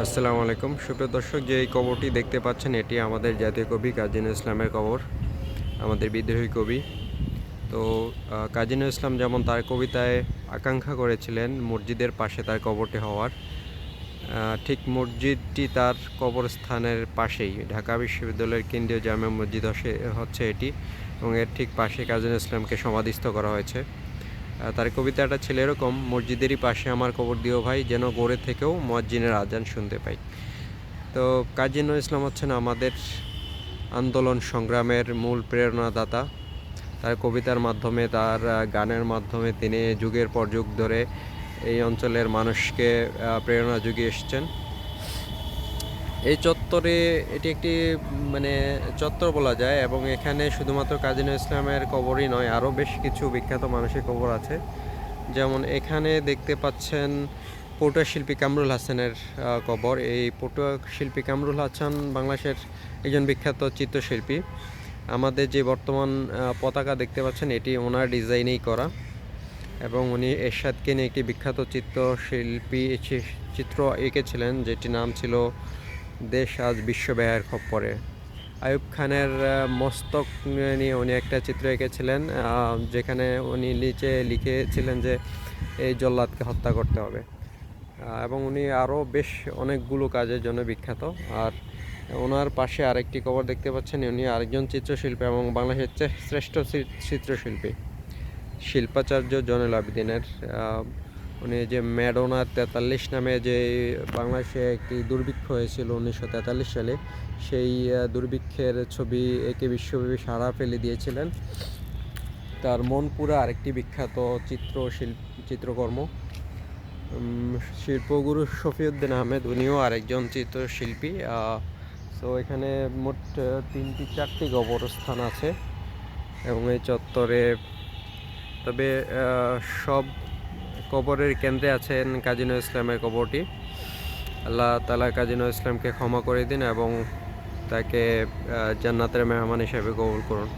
আসসালামু আলাইকুম। সুপ্রিয় দর্শক, যে এই কবরটি দেখতে পাচ্ছেন, এটি আমাদের জাতীয় কবি কাজী ইসলামের কবর, আমাদের বিদ্রোহী কবি। তো কাজী ইসলাম যেমন তার কবিতায় আকাঙ্ক্ষা করেছিলেন মসজিদের পাশে তার কবরটি হওয়ার ঠিক মসজিদটি তার কবরস্থানের পাশেই, ঢাকা বিশ্ববিদ্যালয়ের কেন্দ্রীয় জামে মসজিদ হচ্ছে- এটি এবং এর ঠিক পাশে কাজী ইসলামকে সমাধিস্থ করা হয়েছে। তার কবিতাটা ছিল এরকম, মসজিদেরই পাশে আমার কবর দিও ভাই, যেন গড়ে থেকেও মসজিদের আজান শুনতে পাই। তো কাজী নজরুল ইসলাম হচ্ছেন আমাদের আন্দোলন সংগ্রামের মূল প্রেরণাদাতা। তার কবিতার মাধ্যমে, তার গানের মাধ্যমে তিনি যুগের পর যুগ ধরে এই অঞ্চলের মানুষকে প্রেরণা যুগিয়ে এসেছেন। এই চত্বরে এটি একটি মানে চত্বর বলা যায় এবং এখানে শুধুমাত্র কাজী নজরুল ইসলামের কবরই নয় আরও বেশ কিছু বিখ্যাত মানুষের কবর আছে। যেমন এখানে দেখতে পাচ্ছেন পটুয়া শিল্পী কামরুল হাসানের কবর। এই পটুয়া শিল্পী কামরুল হাসান বাংলাদেশের একজন বিখ্যাত চিত্রশিল্পী। আমাদের যে বর্তমান পতাকা দেখতে পাচ্ছেন, এটি ওনার ডিজাইনেই করা এবং উনি এরশাদকে নিয়ে একটি বিখ্যাত চিত্রশিল্পী চিত্র এঁকেছিলেন, যেটির নাম ছিল দেশ আজ বিশ্বব্যায়ের খপ্পরে। আয়ুব খানের মস্তক নিয়ে উনি একটা চিত্র এঁকেছিলেন যেখানে উনি নিচে লিখেছিলেন যে এই জল্লাদকে হত্যা করতে হবে। এবং উনি আরও বেশ অনেকগুলো কাজের জন্য বিখ্যাত। আর ওনার পাশে আরেকটি কবর দেখতে পাচ্ছেন, উনি আরেকজন চিত্রশিল্পী এবং বাংলাদেশের শ্রেষ্ঠ চিত্রশিল্পী, শিল্পাচার্য জয়নুল আবেদিনের উনি যে ম্যাডোনা তেতাল্লিশ নামে যে বাংলাদেশে একটি দুর্ভিক্ষ হয়েছিল উনিশশো তেতাল্লিশ সালে, সেই দুর্ভিক্ষের ছবি একে বিশ্বব্যাপী সাড়া ফেলে দিয়েছিলেন। তার মনপুরা আরেকটি বিখ্যাত চিত্র শিল্প চিত্রকর্ম। শিল্পগুরু শফিউদ্দিন আহমেদ, উনিও আরেকজন চিত্রশিল্পী। তো এখানে মোট তিনটি চারটি কবরস্থান আছে এবং এই চত্বরে, তবে সব কবরের কেন্দ্রে আছেন কাজী নজরুল ইসলামের কবরটি। আল্লাহ তালা কাজী নজরুল ইসলামকে ক্ষমা করে দিন এবং তাকে জান্নাতের মেহমান হিসেবে কবুল করুন।